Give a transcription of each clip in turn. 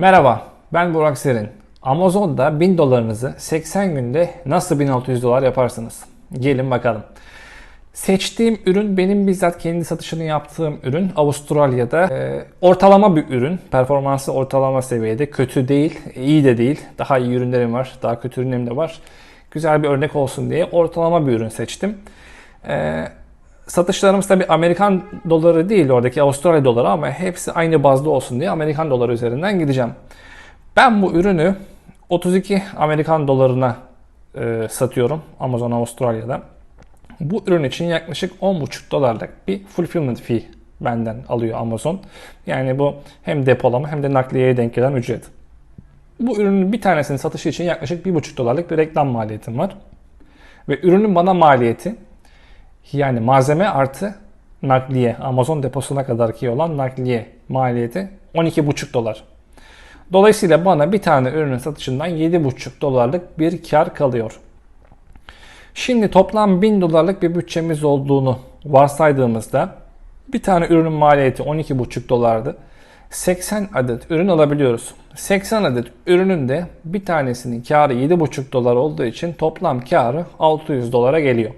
Merhaba, ben Burak Serin. Amazon'da 1000 dolarınızı 80 günde nasıl 1600 dolar yaparsınız? Gelin bakalım. Seçtiğim ürün benim bizzat kendi satışını yaptığım ürün. Avustralya'da e, ortalama bir ürün. Performansı ortalama seviyede. Kötü değil, iyi de değil. Daha iyi ürünlerim var, daha kötü ürünlerim de var. Güzel bir örnek olsun diye ortalama bir ürün seçtim. E, satışlarımız tabi Amerikan doları değil oradaki Avustralya doları ama hepsi aynı bazda olsun diye Amerikan doları üzerinden gideceğim. Ben bu ürünü 32 Amerikan dolarına e, satıyorum Amazon Avustralya'da. Bu ürün için yaklaşık 10,5 dolarlık bir fulfillment fee benden alıyor Amazon. Yani bu hem depolama hem de nakliyeye denk gelen ücret. Bu ürünün bir tanesinin satışı için yaklaşık 1,5 dolarlık bir reklam maliyetim var. Ve ürünün bana maliyeti yani malzeme artı nakliye, Amazon deposuna kadar ki olan nakliye maliyeti 12,5 dolar. Dolayısıyla bana bir tane ürünün satışından 7,5 dolarlık bir kar kalıyor. Şimdi toplam 1000 dolarlık bir bütçemiz olduğunu varsaydığımızda bir tane ürünün maliyeti 12,5 dolardı. 80 adet ürün alabiliyoruz. 80 adet ürünün de bir tanesinin karı 7,5 dolar olduğu için toplam karı 600 dolara geliyor.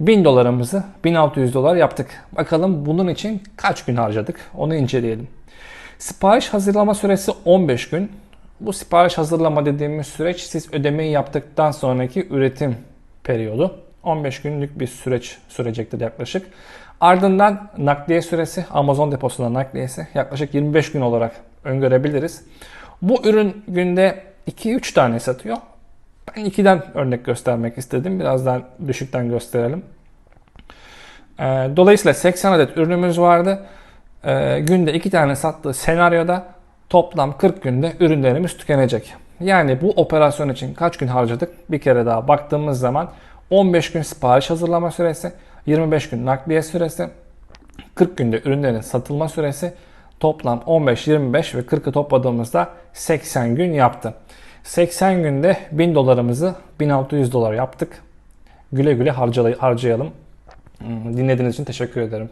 1000 dolarımızı 1600 dolar yaptık. Bakalım bunun için kaç gün harcadık onu inceleyelim. Sipariş hazırlama süresi 15 gün. Bu sipariş hazırlama dediğimiz süreç siz ödemeyi yaptıktan sonraki üretim periyodu. 15 günlük bir süreç sürecektir yaklaşık. Ardından nakliye süresi Amazon deposuna nakliyesi yaklaşık 25 gün olarak öngörebiliriz. Bu ürün günde 2-3 tane satıyor. Ben 2'den örnek göstermek istedim. Birazdan düşükten gösterelim. Ee, Dolayısıyla 80 adet ürünümüz vardı. Ee, Günde 2 tane sattığı senaryoda toplam 40 günde ürünlerimiz tükenecek. Yani bu operasyon için kaç gün harcadık? Bir kere daha baktığımız zaman 15 gün sipariş hazırlama süresi, 25 gün nakliye süresi, 40 günde ürünlerin satılma süresi toplam 15, 25 ve 40'ı topladığımızda 80 gün yaptı. 80 günde 1000 dolarımızı 1600 dolar yaptık. Güle güle harcayalım. Dinlediğiniz için teşekkür ederim.